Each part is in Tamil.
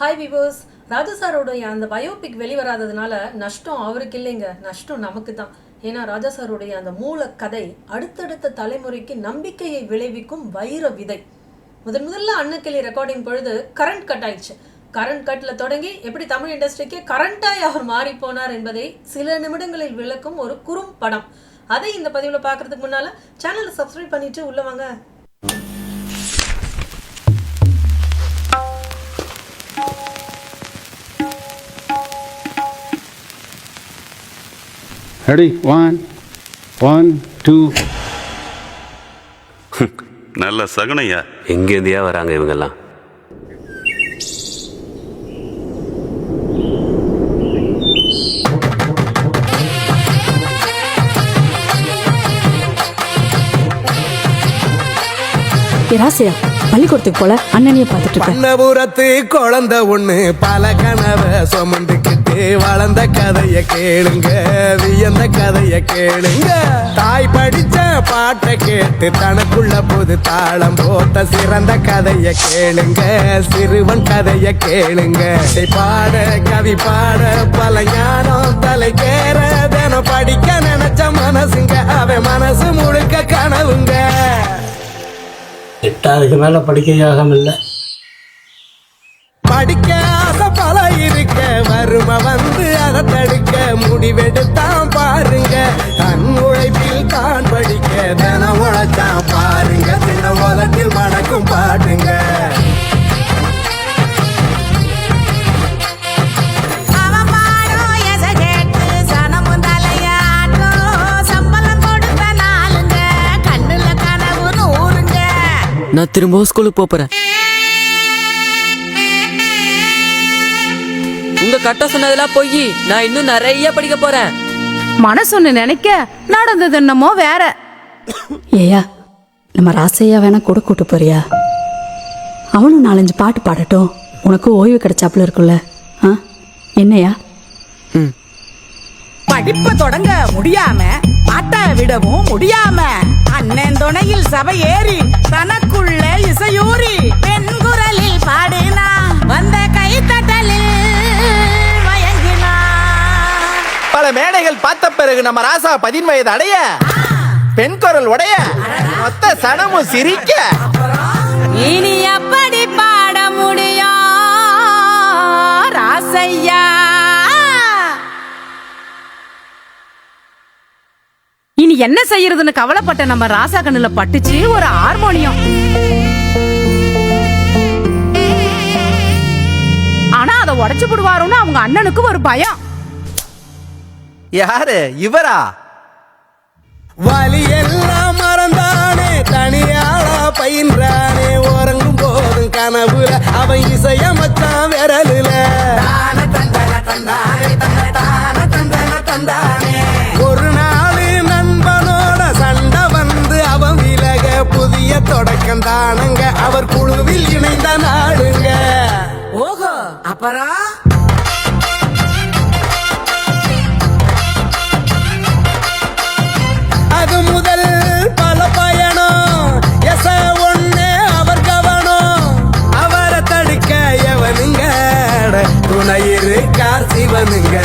ஹாய் விவோஸ் ராஜா சாரோடைய அந்த பயோபிக் வெளிவராததுனால நஷ்டம் அவருக்கு இல்லைங்க. நஷ்டம் நமக்கு தான் ஏன்னா ராஜா சாருடைய அந்த மூல கதை அடுத்தடுத்த தலைமுறைக்கு நம்பிக்கையை விளைவிக்கும் வைர விதை. முதன் முதல்ல அன்னக்கிளி ரெக்கார்டிங் பொழுது கரண்ட் கட் ஆயிடுச்சு. கரண்ட் கட்டில் தொடங்கி எப்படி தமிழ் இண்டஸ்ட்ரிக்கு கரண்டாய் அவர் மாறி போனார் என்பதை சில நிமிடங்களில் விளக்கும் ஒரு குறும் படம் அதை இந்த பதிவில் பார்க்கறதுக்கு முன்னால் சேனலை சப்ஸ்கிரைப் பண்ணிவிட்டு உள்ளவங்க ரெடி ஒன் ஒன் டூ நல்ல சகுனையா. எங்கேருந்தியா வராங்க இவங்கெல்லாம்? ராசியா பள்ளிக்கூடத்துக்கு போல அண்ணனைய பார்த்துட்டு பண்ணபுரத்து குழந்தை ஒண்ணு பல கனவை சுமந்துக்கிட்டு வளர்ந்த கதைய கேளுங்க. வியந்த கதைய கேளுங்க. தாய் படிச்ச பாட்டை கேட்டு தனக்குள்ள புது தாளம் போட்ட சிறந்த கதைய கேளுங்க. சிறுவன் கதைய கேளுங்க. பாட கவி பாட பல ஞானம் தலைக்கேற தினம் படிக்க நினைச்ச மனசுங்க அவன் மனசு முழுக்க கனவுங்க. எட்டாவதுக்கு மேல படிக்க யோகம் இல்லை. நான் திரும்பவும் ஸ்கூலுக்கு போறேன். உங்க கட்ட சொன்னதெல்லாம் பொய். நான் இன்னும் நிறைய படிக்க போறேன். மனசொன்னு நினைக்க நடந்தது என்னமோ வேற. ஏயா நம்ம ராசையா வேணா கூட கூட்டு போறியா? அவனும் நாலஞ்சு பாட்டு பாடட்டும். உனக்கு ஓய்வு கிடைச்சாப்புல இருக்குல்ல ஆ? என்னையா படிப்பு தொடங்க முடியாம பாட்ட விடவும் முடியாம அண்ணன் துணையில் சபை ஏறி தனக்குள்ள இசையூறி பெண் குரலில் பாடினா வந்த கைத்தட்டலில் மயங்கினா பல மேடைகள் பார்த்த பிறகு நம்ம ராசா பதின் வயது அடைய பெண் குரல் உடைய மொத்த சனமும் சிரிக்க. இனி எப்படி என்ன செய்யறதுன்னு கவலைப்பட்ட நம்ம ராசா கண்ணுல பட்டுச்சு ஒரு ஹார்மோனியம். ஆனா அதை உடைச்சு போடுவாரோன்னு அவங்க அண்ணனுக்கு ஒரு பயம். யாரு? இவரா? வலி எல்லாம் மறந்தானே தனியாளா பயின்றானே உறங்கும் போதும் கனவுல அவன் இசையமச்சான் விரலுல. ஒரு நாள் தொடக்கம் தானங்க. அவர் குழுவில் இணைந்த நாடுங்க. ஓஹோ அப்புறம் அது முதல் பல பயணம். எச ஒண்ணு அவர் கவனம். அவரை தடுக்க எவனுங்க? அட, துணை இருக்கார் சிவனுங்க.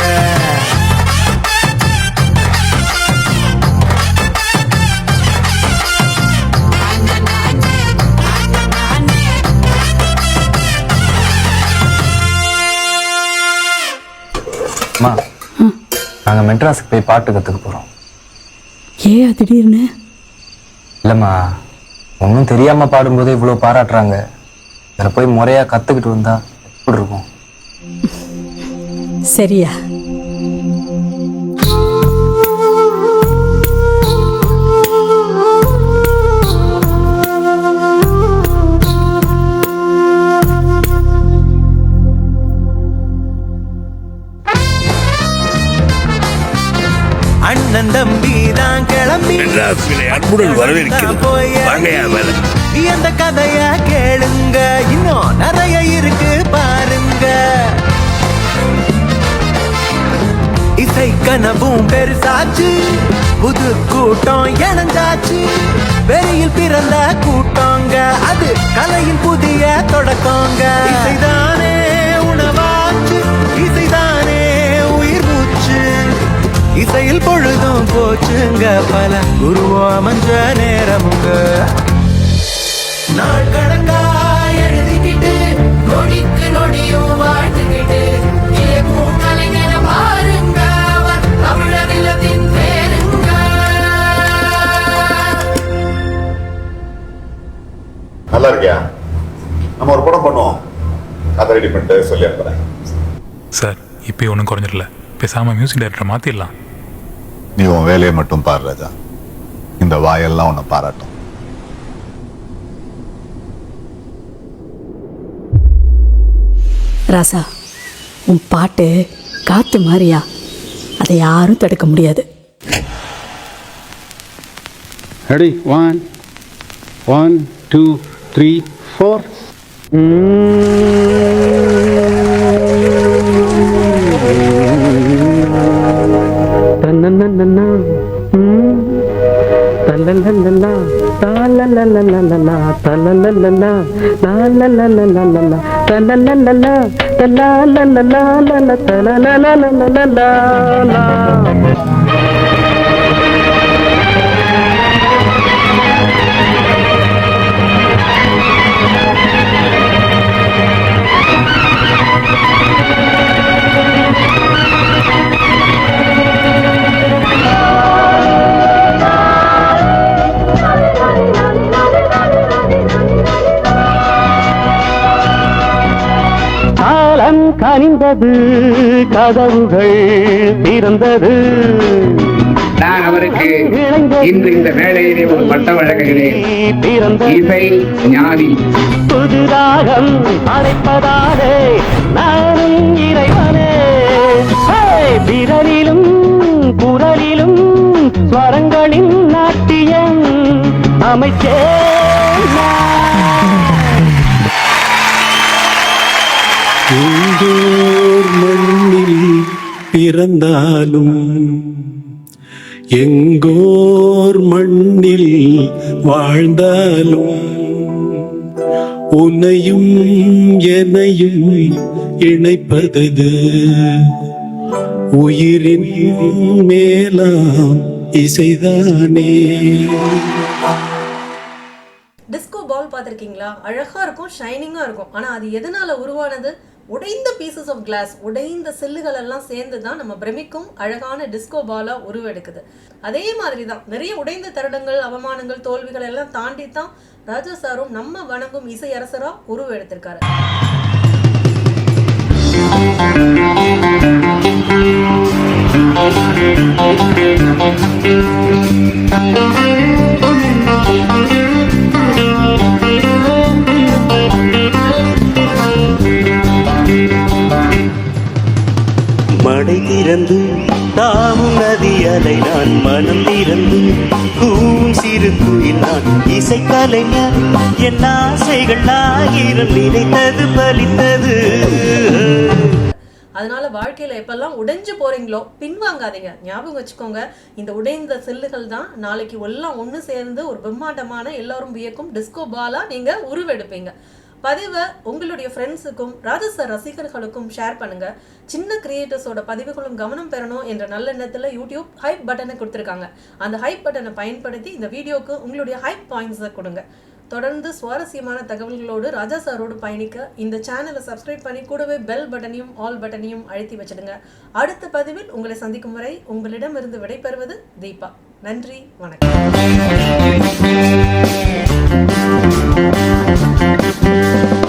நாங்கள் மெட்ராஸுக்கு போய் பாட்டு கற்றுக்க போகிறோம் ஏயா திடீர்னு? இல்லைம்மா ஒன்றும் தெரியாமல் பாடும்போது இவ்வளோ பாராட்டுறாங்க. இதில் போய் முறையாக கற்றுக்கிட்டு வந்தா எப்படி இருக்கும்? சரியா. அன்புடன் வரவேற்கிறது வாங்கையா கதைய கேளுங்க. இன்னும் நிறைய இருக்கு பாருங்க. இசை கனவும் பெருசாச்சு. புது கூட்டம் இணைஞ்சாச்சு. வெளியில் பிறந்த கூட்டங்க. அது கலையின் புதிய தொடக்கங்க. இசைதானே உணவாச்சு. இசைதானே உயிர் மூச்சு. இசையில் பொழுது நாளுங்க பல. குருவோ அமைஞ்ச நேரமுங்க. நாள் கணக்கா எழுதிக்கிட்டு நொடிக்கு நொடியும் நல்லா இருக்கியா? நம்ம ஒரு படம் பண்ணுவோம். அதை ரெடி பண்ணிட்டு சொல்லி அனுப்புறேன். சார் இப்போ ஒன்றும் குறைஞ்சிடல. பேசாமல் மியூசிக் டைரக்டரை மாற்றிடலாம் நீ உன் வேலையை மட்டும் பாரு ராஜா. இந்த வாயெல்லாம் உன்னை பாராட்டும். ராசா உன் பாட்டு காத்து மாதிரியா அதை யாரும் தடுக்க முடியாது. Ready? One, one, two, three, four. காலம் கனிந்தது கதவுகள் திறந்தது. நான் அவருக்கு இன்று இந்த வேலையிலே ஒரு பட்டம் வழங்குகிறேன். இசை ஞானி. புதுராகம் அழைப்பதாலே நானும் இறைவனே. ஹே! விரலிலும் குரலிலும் ஸ்வரங்களின் நாட்டியம் அமைச்சேன் எங்கோர் மண்ணில் பிறந்தாலும் எங்கோர் மண்ணில் வாழ்ந்தாலும் உன்னையும் என்னையும் இணைப்பதது. உயிரின் மேலாம் இசைதானே. டிஸ்கோ பால் பார்த்துருக்கீங்களா? அழகா இருக்கும் ஷைனிங்கா இருக்கும். ஆனா அது எதனால உருவானது? உடைந்த பீசஸ் ஆஃப் கிளாஸ் உடைந்த செல்லுகள் எல்லாம் சேர்ந்து தான் நம்ம பிரமிக்கும் அழகான டிஸ்கோ பாலா உருவெடுக்குது. அதே மாதிரி தான் நிறைய உடைந்த தருடங்கள் அவமானங்கள் தோல்விகள் எல்லாம் தாண்டி தான் ராஜா சாரும் நம்ம வணங்கும் இசை உருவெடுத்திருக்காரு. மடை திறந்து தாமும் நதியலை நான் மனம் திறந்து கூவும் சிறு குயில் நான் இசை கலைஞர் என் ஆசைகள் ஆயிரம் நினைத்தது பலித்தது. அதனால வாழ்க்கையில எப்பெல்லாம் உடைஞ்சு போறீங்களோ பின்வாங்காதீங்க. ஞாபகம் வச்சுக்கோங்க இந்த உடைந்த செல்லுகள் தான் நாளைக்கு எல்லாம் ஒன்று சேர்ந்து ஒரு பிரம்மாண்டமான எல்லாரும் வியக்கும் டிஸ்கோ பாலா நீங்க உருவெடுப்பீங்க. பதிவை உங்களுடைய ஃப்ரெண்ட்ஸுக்கும் ராஜச ரசிகர்களுக்கும் ஷேர் பண்ணுங்க. சின்ன கிரியேட்டர்ஸோட பதிவுகளும் கவனம் பெறணும் என்ற நல்லெண்ணத்தில் யூடியூப் ஹைப் பட்டனை கொடுத்துருக்காங்க. அந்த ஹைப் பட்டனை பயன்படுத்தி இந்த வீடியோக்கு உங்களுடைய ஹைப் பாயிண்ட்ஸை கொடுங்க. தொடர்ந்து சுவாரஸ்யமான தகவல்களோடு ராஜா சாரோடு பயணிக்க இந்த சேனலை சப்ஸ்கிரைப் பண்ணி கூடவே பெல் பட்டனையும் ஆல் பட்டனையும் அழுத்தி வச்சிடுங்க. அடுத்த பதிவில் உங்களை சந்திக்கும் வரை உங்களிடமிருந்து விடைபெறுவது தீபா. நன்றி வணக்கம். Música